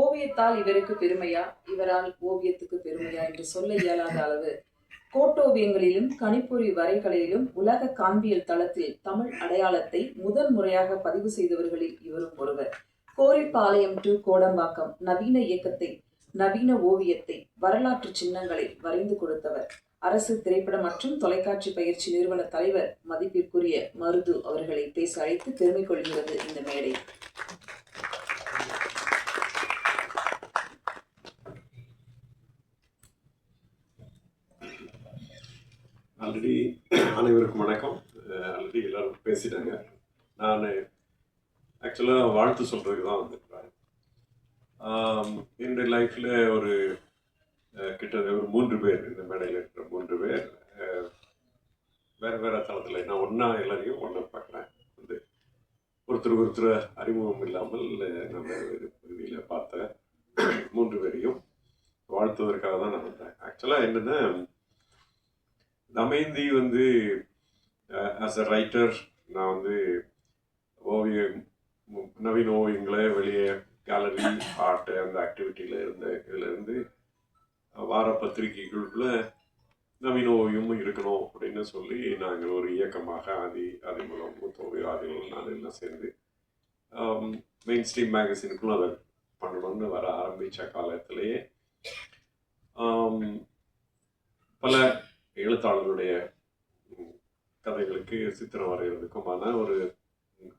ஓவியத்தால் இவருக்கு பெருமையா? இவரால் ஓவியத்துக்கு பெருமையா என்று சொல்ல இயலாத அளவு. கோட்டோவியங்களிலும் கணிப்பொறி வரைகலையிலும் உலக காண்பியல் தளத்தில் தமிழ் அடையாளத்தை முதல் முறையாக பதிவு செய்தவர்களில் இவரும் ஒருவர். கோரிப்பாளையம் டு கோடம்பாக்கம் நவீன இயக்கத்தை நவீன ஓவியத்தை வரலாற்று சின்னங்களை வரைந்து கொடுத்தவர். அரசு திரைப்பட மற்றும் தொலைக்காட்சி பயிற்சி நிறுவன தலைவர் மதிப்பிற்குரிய மருது அவர்களை பேச அழைத்து பெருமை கொள்கிறது இந்த மேடை. ஆல்ரெடி அனைவருக்கும் வணக்கம். ஆல்ரெடி எல்லாரும் பேசிட்டாங்க. நான் ஆக்சுவலாக வாழ்த்து சொல்கிறதுக்கு தான் வந்திருக்கிறேன் என்னுடைய லைஃப்பில் ஒரு கிட்டத்தட்ட ஒரு மூன்று பேர் இந்த மேடையில் இருக்கிற மூன்று பேர். வேறு வேறு தளத்தில் நான் ஒன்றா எல்லாரையும் ஒன்றா பார்க்குறேன். வந்து ஒருத்தர் ஒருத்தர் அறிமுகம் இல்லாமல் நம்ம பகுதியில் பார்த்த மூன்று பேரையும் வாழ்த்துவதற்காக தான் நான் வந்தேன். ஆக்சுவலாக என்னென்னா நமைந்தி வந்து ஆஸ் அ ரைட்டர் நான் வந்து ஓவியம் நவீன ஓவியங்களை வெளியே கேலரி ஆர்ட் அந்த ஆக்டிவிட்டியில் இருந்த இதுலேருந்து வார பத்திரிகைகளுக்குள்ள நவீன ஓவியமும் இருக்கணும் அப்படின்னு சொல்லி நாங்கள் ஒரு இயக்கமாக ஆதி அதே மூலம் ஓவியவாதிகள் நான் எல்லாம் சேர்ந்து மெயின் ஸ்ட்ரீம் மேகசினுக்குள்ள அதை பண்ணணும்னு வர ஆரம்பித்த காலத்திலேயே பல எழுத்தாளருடைய கதைகளுக்கு சித்திரம் வரைகிறதுக்குமான ஒரு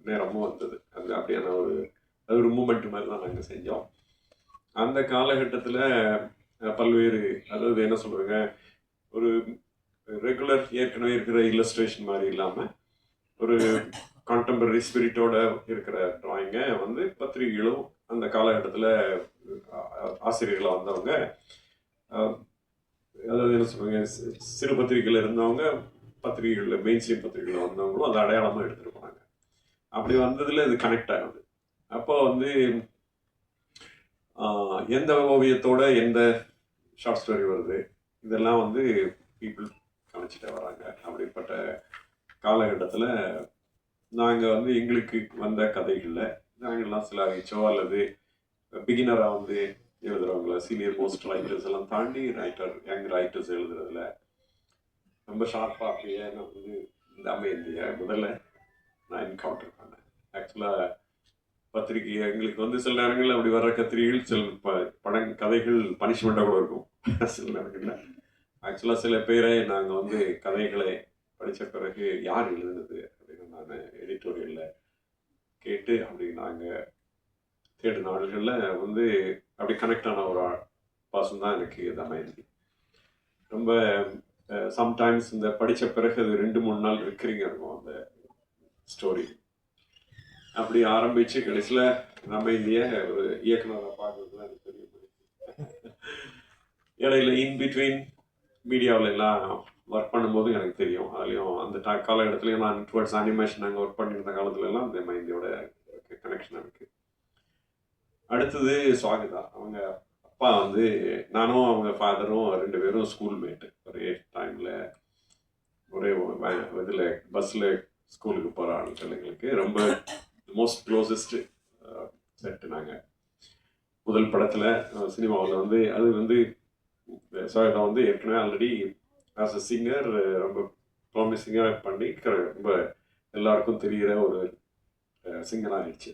நேரமும் வந்தது. அந்த அப்படியான ஒரு அது ஒரு மூமெண்ட் மாதிரி தான் நாங்கள் செஞ்சோம். அந்த காலகட்டத்தில் பல்வேறு அதாவது என்ன சொல்கிறேங்க ஒரு ரெகுலர் ஏற்கனவே இருக்கிற இல்லஸ்ட்ரேஷன் மாதிரி இல்லாமல் ஒரு கான்டெம்பரரி ஸ்பிரிட்டோட இருக்கிற ட்ராயிங்கை வந்து பத்திரிகைகளும் அந்த காலகட்டத்தில் ஆசிரியர்களாக வந்தவங்க அதாவது என்ன சொல்லுவாங்க சிறு பத்திரிகையில் இருந்தவங்க பத்திரிகைகளில் மெயின் ஸ்ட்ரீம் பத்திரிகையில் வந்தவங்களும் அதை அடையாளமாக எடுத்துட்டு போனாங்க. அப்படி வந்ததில் இது கனெக்ட் ஆகுது. அப்போ வந்து எந்த ஓவியத்தோட எந்த ஷார்ட் ஸ்டோரி வருது இதெல்லாம் வந்து பீப்புள் கணிச்சிட்டே வராங்க. அப்படிப்பட்ட காலகட்டத்தில் நாங்கள் வந்து எங்களுக்கு வந்த கதைகளில் நாங்கள்லாம் சில அறிச்சோ அல்லது பிகினராக வந்து எழுதுறவங்கள சீனியர் மோஸ்ட் ரைட்டர்ஸ் எல்லாம் தாண்டி ரைட்டர் யங் ரைட்டர்ஸ் எழுதுறதுல ரொம்ப ஷார்ப்பாக அப்படியே நான் வந்து இந்த அமைந்திய முதல்ல நான் என்கவுண்டர் பண்ணேன். ஆக்சுவலாக பத்திரிகை எங்களுக்கு வந்து சில நேரங்களில் அப்படி வர கத்திரிகள் சில ப படங் கதைகள் பனிஷ்மெண்ட்டாக கூட இருக்கும். சில நேரங்களில். ஆக்சுவலாக சில பேரை நாங்கள் வந்து கதைகளை படித்த பிறகு யார் எழுதுனது அப்படின்னு நான் எடிட்டோரியலில் கேட்டு அப்படி நாங்கள் தேடு நாள்களில் வந்து அப்படி கனெக்ட் ஆன ஒரு பாசம் தான் எனக்கு இது அமைந்தி ரொம்ப சம்டைம்ஸ் இந்த படித்த பிறகு அது ரெண்டு மூணு நாள் இருக்கிறீங்க இருக்கும் அந்த ஸ்டோரி அப்படி ஆரம்பித்து கடைசியில் நம்ம இந்திய ஒரு இயக்குநராக பார்க்கறது தான் எனக்கு பெரிய இடையில இன் பிட்வீன் மீடியாவில் எல்லாம் ஒர்க் பண்ணும்போது எனக்கு தெரியும். அதுலேயும் அந்த டா காலகட்டத்துலேயும் நான் டுவர்ட்ஸ் அனிமேஷன் நாங்கள் ஒர்க் பண்ணியிருந்த காலத்துலலாம் அந்த மைந்தியோட கனெக்ஷன் இருக்குது அடுத்தது சுவாகதா. அவங்க அப்பா வந்து நானும் அவங்க ஃபாதரும் ரெண்டு பேரும் ஸ்கூல் மேட்டு ஒரே டைமில் ஒரே இதில் பஸ்ஸில் ஸ்கூலுக்கு போகிற ஆட்கள் எங்களுக்கு. ரொம்ப மோஸ்ட் க்ளோசஸ்ட் செட்டு நாங்கள் முதல் படத்தில் சினிமாவில் வந்து அது வந்து சுவாகதா வந்து ஏற்கனவே ஆல்ரெடி ஆஸ் அ சிங்கர் ரொம்ப ப்ராமிசிங்காக பண்ணி க- ரொம்ப எல்லாருக்கும் தெரிகிற ஒரு சிங்கராக ஆயிடுச்சு.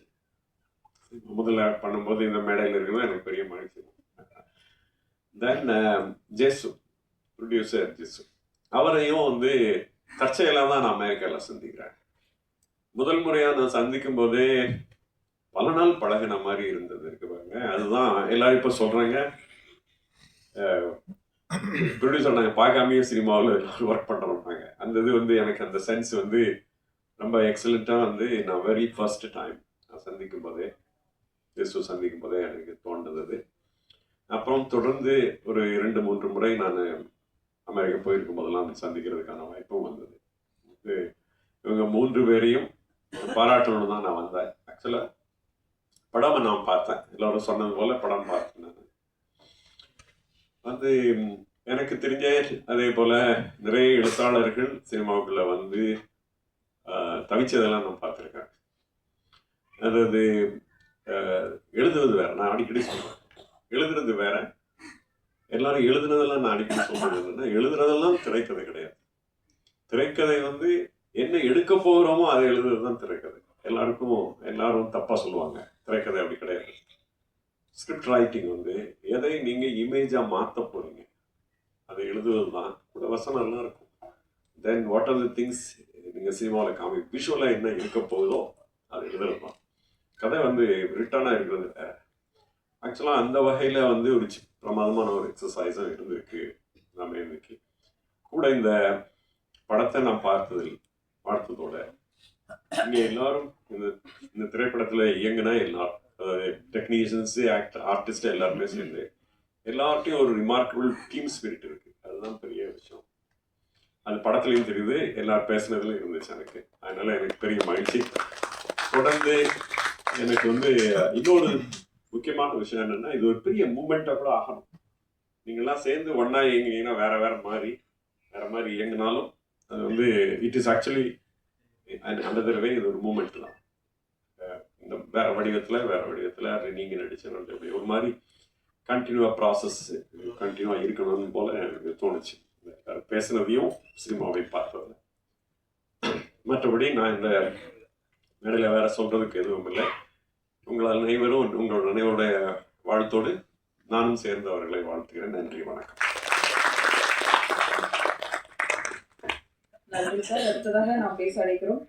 முதல்ல பண்ணும்போது இந்த மேடையில் இருக்கிறது எனக்கு பெரிய மகிழ்ச்சி. தென் ஜேசு ப்ரொடியூசர் ஜேசு அவரையும் வந்து தற்செயலாக தான் நான் அமெரிக்காவில் சந்திக்கிறேன். முதல் முறையாக நான் சந்திக்கும் போதே பல நாள் பழகின மாதிரி இருந்தது இருக்கு பாருங்க. அதுதான் எல்லாரும் இப்போ சொல்கிறாங்க ப்ரொடியூசர் um, நாங்கள் பார்க்காமயே சினிமாவில் எல்லாரும் ஒர்க் பண்ணுறோம்னாங்க அந்த இது வந்து எனக்கு அந்த சென்ஸ் வந்து ரொம்ப எக்ஸலண்ட்டாக வந்து நான் வெரி ஃபர்ஸ்ட் டைம் நான் சந்திக்கும் போதே. இயேசு சந்திக்கும் போதே எனக்கு தோன்றது அப்புறம் தொடர்ந்து ஒரு இரண்டு மூன்று முறை நான் அமெரிக்கா போயிருக்கும் போதெல்லாம் சந்திக்கிறதுக்கான வாய்ப்பும் வந்தது. இது இவங்க மூன்று பேரையும் பாராட்டணும்னு தான் நான் வந்தேன். ஆக்சுவலாக படம் நான் பார்த்தேன். எல்லோரும் சொன்னது போல படம் பார்த்தேன் நான். வந்து எனக்கு தெரிஞ்ச அதே போல நிறைய எழுத்தாளர்கள் சினிமாவுக்குள்ள வந்து தவிச்சதெல்லாம் நான் பார்த்துருக்கேன். அதாவது எழுதுவது வேற. நான் அடிக்கடி சொல்றேன். எழுதுறது வேற. எல்லாரும் எழுதுனதெல்லாம் நான் அடிக்கடி சொல்றது என்னன்னா எழுதுறதெல்லாம் திரைக்கதை கிடையாது. திரைக்கதை வந்து என்ன எடுக்க போகிறோமோ அதை எழுதுறது தான் திரைக்கதை. எல்லாருக்கும் எல்லாரும் தப்பா சொல்லுவாங்க. திரைக்கதை அப்படி கிடையாது. ஸ்கிரிப்ட் ரைட்டிங் வந்து எதை நீங்க இமேஜா மாற்ற போறீங்க அதை எழுதுவது தான். கூட வசனம் இருக்கும். Then what are the things நீங்கள் சினிமாவில் காமி விஷுவலாக என்ன இருக்க போகுதோ அது எழுதுறது தான். கதை வந்து ரிட்டர்னாக இருக்கிறது வேற ஆக்சுவலாக அந்த வகையில் வந்து ஒரு சி- பிரமாதமான ஒரு எக்ஸசைஸும் இருந்திருக்கு நம்ம இன்னைக்கு. கூட இந்த படத்தை நான் பார்த்ததில் பார்த்ததோட இங்கே எல்லாரும் இந்த இந்த திரைப்படத்தில் இயங்குனா எல்லாரும் அதாவது டெக்னீஷியன்ஸு ஆக்டர் ஆர்டிஸ்ட் எல்லாருமே சேர்ந்து எல்லார்ட்டையும் ஒரு ரிமார்க்கபிள் டீம் ஸ்பிரிட் இருக்கு. அதுதான் பெரிய விஷயம். அது படத்துலையும் தெரியுது எல்லாரும் பேசுனதுலையும் இருந்துச்சு எனக்கு. அதனால எனக்கு பெரிய மகிழ்ச்சி. தொடர்ந்து எனக்கு வந்து இன்னொரு முக்கியமான விஷயம் என்னன்னா இது ஒரு பெரிய மூமெண்ட்டாக கூட ஆகணும். நீங்கள்லாம் சேர்ந்து ஒன்னா இயங்கினீங்கன்னா வேற வேற மாதிரி வேற மாதிரி இயங்கினாலும் அது வந்து இட் இஸ் ஆக்சுவலி அந்த தடவை இது ஒரு மூமெண்ட் தான். இந்த வேற வடிவத்தில் வேற வடிவத்தில் அது நீங்கள் நடிச்ச நல்ல அப்படி ஒரு மாதிரி கண்டினியூவாக ப்ராசஸ் கண்டினியூவாக இருக்கணும்னு போல எனக்கு தோணுச்சு. பேசினதையும் சினிமாவை பார்த்ததில். மற்றபடி நான் இந்த மேடையில் வேற சொல்றதுக்கு எதுவும் இல்லை. உங்கள் அனைவரும் உங்களோட நினைவோட வாழ்த்தோடு நானும் சேர்ந்து அவர்களை வாழ்த்துகிறேன். நன்றி வணக்கம். நன்றி சார். அடுத்ததாக நாம் பேச அழைக்கிறோம்.